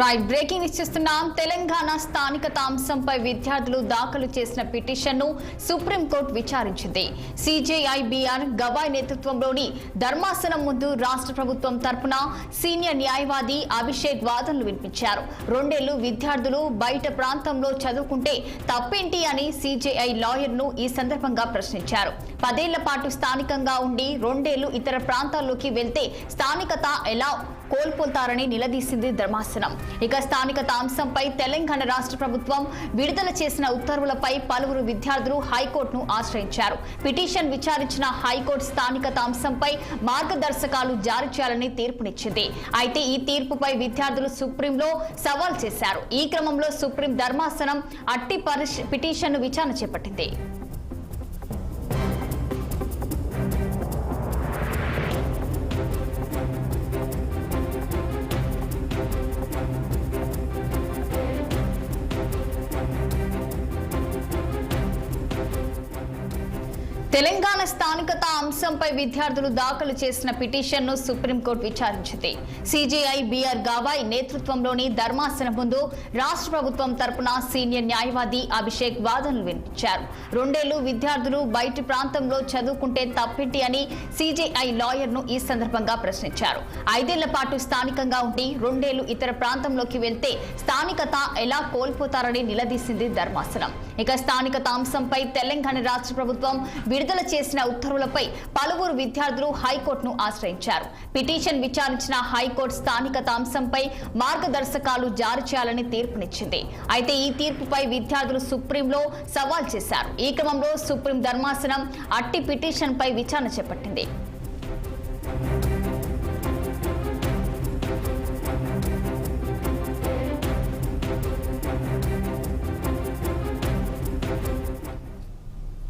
Right breaking ఇచ్చిస్తున్నాం Telangana స్థానికత అంశంపై విద్యార్థులు దాఖలు చేసిన పిటిషన్ను సుప్రీంకోర్టు విచారించింది. సిజేఐబిఆర్ గవాయ్ నేతృత్వంలోని ధర్మాసనం ముందు రాష్ట్ర ప్రభుత్వం తరపున సీనియర్ న్యాయవాది అభిషేక్ వాదనలు వినిపించారు. రెండేళ్ళు విద్యార్థులు బయట ప్రాంతంలో చదువుకుంటే తప్పేంటి అని సిజేఐ లాయర్ను ఈ సందర్భంగా ప్రశ్నించారు. పదేళ్ళ పాటు స్థానికంగా ఉండి రెండేళ్ళు ఇతర ప్రాంతాల్లోకి వెళ్తే స్థానికత ఎలా కోల్పోతారని నిలదీసింది ధర్మాసనం. ఇక స్థానిక తాంశంపై తెలంగాణ రాష్ట్ర ప్రభుత్వం విడుదల చేసిన ఉత్తర్వులపై పలువురు విద్యార్థులు హైకోర్టును ఆశ్రయించారు. పిటిషన్ విచారించిన హైకోర్టు స్థానిక తాంశంపై మార్గదర్శకాలు జారీ చేయాలని తీర్పునిచ్చింది. అయితే ఈ తీర్పుపై విద్యార్థులు సుప్రీంలో సవాల్ చేశారు. ఈ క్రమంలో సుప్రీం ధర్మాసనం అట్టి పిటిషన్ను విచారణ చేపట్టింది. తెలంగాణ స్థానికత అంశంపై విద్యార్థులు దాఖలు చేసిన పిటిషన్ను సుప్రీంకోర్టు విచారించింది. సిజేఐ బిఆర్ గావాయ్ నేతృత్వంలోని ధర్మాసనం ముందు రాష్ట్ర ప్రభుత్వం తరపున సీనియర్ న్యాయవాది అభిషేక్ వాదనలు వినిపించారు. రెండేళ్ళు విద్యార్థులు బయటి ప్రాంతంలో చదువుకుంటే తప్పిటి అని సిజేఐ లాయర్ను ఈ సందర్భంగా ప్రశ్నించారు. ఐదేళ్ళ పాటు స్థానికంగా ఉండి రెండేళ్ళు ఇతర ప్రాంతంలోకి వెళ్తే స్థానికత ఎలా కోల్పోతారని నిలదీసింది ధర్మాసనం. ఇక స్థానికత అంశంపై తెలంగాణ రాష్ట్ర ప్రభుత్వం విడుదల చేసిన ఉత్తర్వులపై పలువురు విద్యార్థులు హైకోర్టును ఆశ్రయించారు. పిటిషన్ విచారించిన హైకోర్టు స్థానికత అంశంపై మార్గదర్శకాలు జారీ చేయాలని తీర్పునిచ్చింది. అయితే ఈ తీర్పుపై విద్యార్థులు సుప్రీంలో సవాల్ చేశారు. ఈ క్రమంలో సుప్రీం ధర్మాసనం అట్టి పిటిషన్పై విచారణ చేపట్టింది.